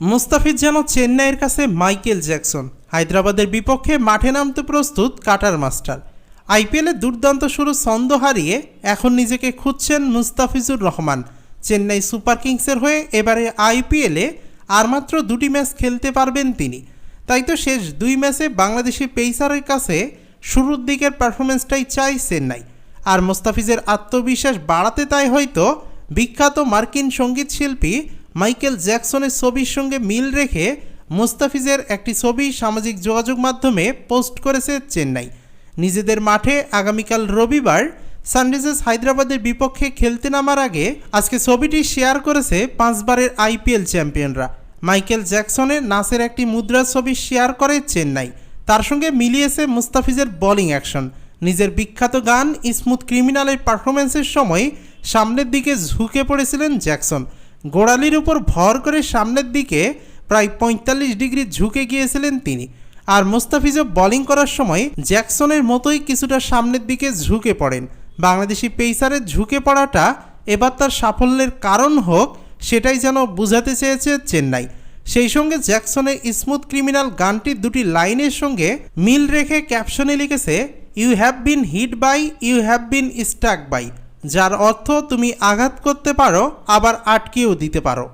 মুস্তাফিজ যেন চেন্নাইয়ের কাছে মাইকেল জ্যাকসন, হায়দ্রাবাদের বিপক্ষে মাঠে নামতে প্রস্তুত কাটার মাস্টার। আইপিএলে দুর্দান্ত শুরু ছন্দ হারিয়ে এখন নিজেকে খুঁজছেন মুস্তাফিজুর রহমান। চেন্নাই সুপার কিংসের হয়ে এবারে আইপিএলে আর মাত্র দুটি ম্যাচ খেলতে পারবেন তিনি। তাই তো শেষ দুই ম্যাচে বাংলাদেশি পেসারের কাছে শুরুর দিকের পারফরমেন্সটাই চাই চেন্নাই। আর মোস্তাফিজের আত্মবিশ্বাস বাড়াতে তাই হয়তো বিখ্যাত মার্কিন সংগীত শিল্পী মাইকেল জ্যাকসনের ছবির সঙ্গে মিল রেখে মোস্তাফিজের একটি ছবি সামাজিক যোগাযোগ মাধ্যমে পোস্ট করেছে চেন্নাই। নিজেদের মাঠে আগামীকাল রবিবার সানরাইজার্স হায়দ্রাবাদের বিপক্ষে খেলতে নামার আগে আজকে ছবিটি শেয়ার করেছে পাঁচবারের আইপিএল চ্যাম্পিয়নরা। মাইকেল জ্যাকসনের নাচের একটি মুদ্রা ছবি শেয়ার করে চেন্নাই। তার সঙ্গে মিলিয়েছে মুস্তাফিজের বোলিং অ্যাকশন। নিজের বিখ্যাত গান স্মুথ ক্রিমিনালের পারফরমেন্সের সময় সামনের দিকে ঝুঁকে পড়েছিলেন জ্যাকসন। গোড়ালির উপর ভর করে সামনের দিকে প্রায় পঁয়তাল্লিশ ডিগ্রি ঝুঁকে গিয়েছিলেন তিনি। আর মুস্তাফিজও বোলিং করার সময় জ্যাকসনের মতোই কিছুটা সামনের দিকে ঝুঁকে পড়েন। বাংলাদেশি পেসারের ঝুঁকে পড়াটা এবার তার সাফল্যের কারণ হোক, সেটাই যেন বোঝাতে চেয়েছে চেন্নাই। সেই সঙ্গে জ্যাকসনের স্মুথ ক্রিমিনাল গানটির দুটি লাইনের সঙ্গে মিল রেখে ক্যাপশনে লিখেছে you have been hit by you have been stuck by যার অর্থ তুমি আঘাত করতে পারো আবার আটকেও দিতে পারো।